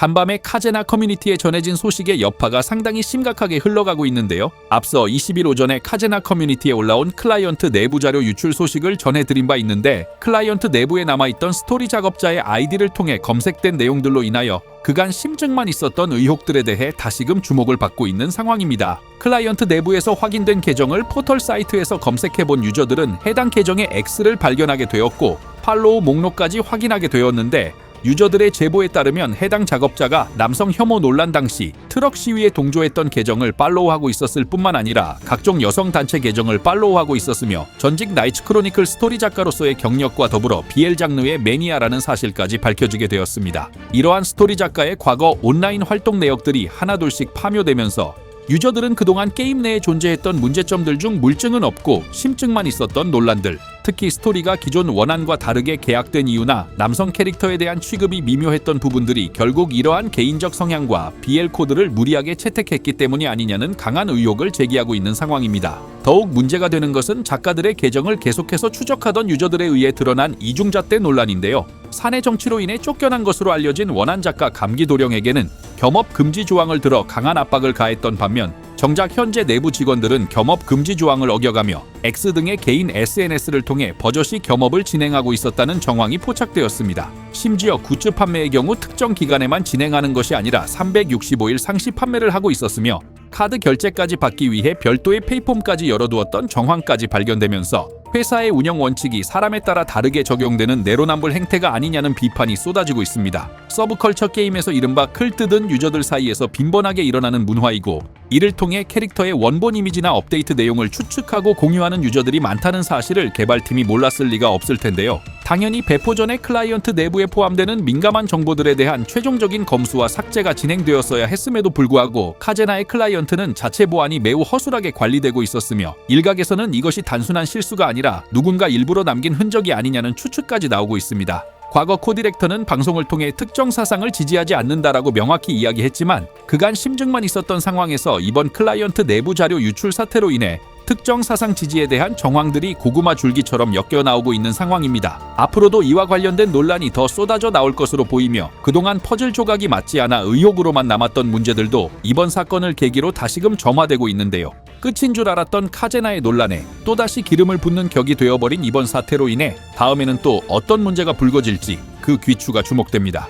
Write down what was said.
간밤에 카제나 커뮤니티에 전해진 소식의 여파가 상당히 심각하게 흘러가고 있는데요. 앞서 20일 오전에 카제나 커뮤니티에 올라온 클라이언트 내부 자료 유출 소식을 전해드린 바 있는데 클라이언트 내부에 남아있던 스토리 작업자의 아이디를 통해 검색된 내용들로 인하여 그간 심증만 있었던 의혹들에 대해 다시금 주목을 받고 있는 상황입니다. 클라이언트 내부에서 확인된 계정을 포털 사이트에서 검색해본 유저들은 해당 계정의 X를 발견하게 되었고 팔로우 목록까지 확인하게 되었는데 유저들의 제보에 따르면 해당 작업자가 남성 혐오 논란 당시 트럭 시위에 동조했던 계정을 팔로우하고 있었을 뿐만 아니라 각종 여성 단체 계정을 팔로우하고 있었으며 전직 나이츠 크로니클 스토리 작가로서의 경력과 더불어 BL 장르의 매니아라는 사실까지 밝혀지게 되었습니다. 이러한 스토리 작가의 과거 온라인 활동 내역들이 하나둘씩 파묘되면서 유저들은 그동안 게임 내에 존재했던 문제점들 중 물증은 없고 심증만 있었던 논란들, 특히 스토리가 기존 원안과 다르게 계약된 이유나 남성 캐릭터에 대한 취급이 미묘했던 부분들이 결국 이러한 개인적 성향과 BL 코드를 무리하게 채택했기 때문이 아니냐는 강한 의혹을 제기하고 있는 상황입니다. 더욱 문제가 되는 것은 작가들의 계정을 계속해서 추적하던 유저들에 의해 드러난 이중잣대 논란인데요. 사내 정치로 인해 쫓겨난 것으로 알려진 원한 작가 감기 도령에게는 겸업 금지 조항을 들어 강한 압박을 가했던 반면 정작 현재 내부 직원들은 겸업 금지 조항을 어겨가며 X 등의 개인 SNS를 통해 버젓이 겸업을 진행하고 있었다는 정황이 포착되었습니다. 심지어 굿즈 판매의 경우 특정 기간에만 진행하는 것이 아니라 365일 상시 판매를 하고 있었으며 카드 결제까지 받기 위해 별도의 페이폼까지 열어두었던 정황까지 발견되면서 회사의 운영 원칙이 사람에 따라 다르게 적용되는 내로남불 행태가 아니냐는 비판이 쏟아지고 있습니다. 서브컬처 게임에서 이른바 클 뜯은 유저들 사이에서 빈번하게 일어나는 문화이고 이를 통해 캐릭터의 원본 이미지나 업데이트 내용을 추측하고 공유하는 유저들이 많다는 사실을 개발팀이 몰랐을 리가 없을 텐데요. 당연히 배포 전에 클라이언트 내부에 포함되는 민감한 정보들에 대한 최종적인 검수와 삭제가 진행되었어야 했음에도 불구하고 카제나의 클라이언트는 자체 보안이 매우 허술하게 관리되고 있었으며 일각에서는 이것이 단순한 실수가 아니라 누군가 일부러 남긴 흔적이 아니냐는 추측까지 나오고 있습니다. 과거 코 디렉터는 방송을 통해 특정 사상을 지지하지 않는다라고 명확히 이야기했지만 그간 심증만 있었던 상황에서 이번 클라이언트 내부 자료 유출 사태로 인해 특정 사상 지지에 대한 정황들이 고구마 줄기처럼 엮여 나오고 있는 상황입니다. 앞으로도 이와 관련된 논란이 더 쏟아져 나올 것으로 보이며 그동안 퍼즐 조각이 맞지 않아 의혹으로만 남았던 문제들도 이번 사건을 계기로 다시금 점화되고 있는데요. 끝인 줄 알았던 카제나의 논란에 또다시 기름을 붓는 격이 되어버린 이번 사태로 인해 다음에는 또 어떤 문제가 불거질지 그 귀추가 주목됩니다.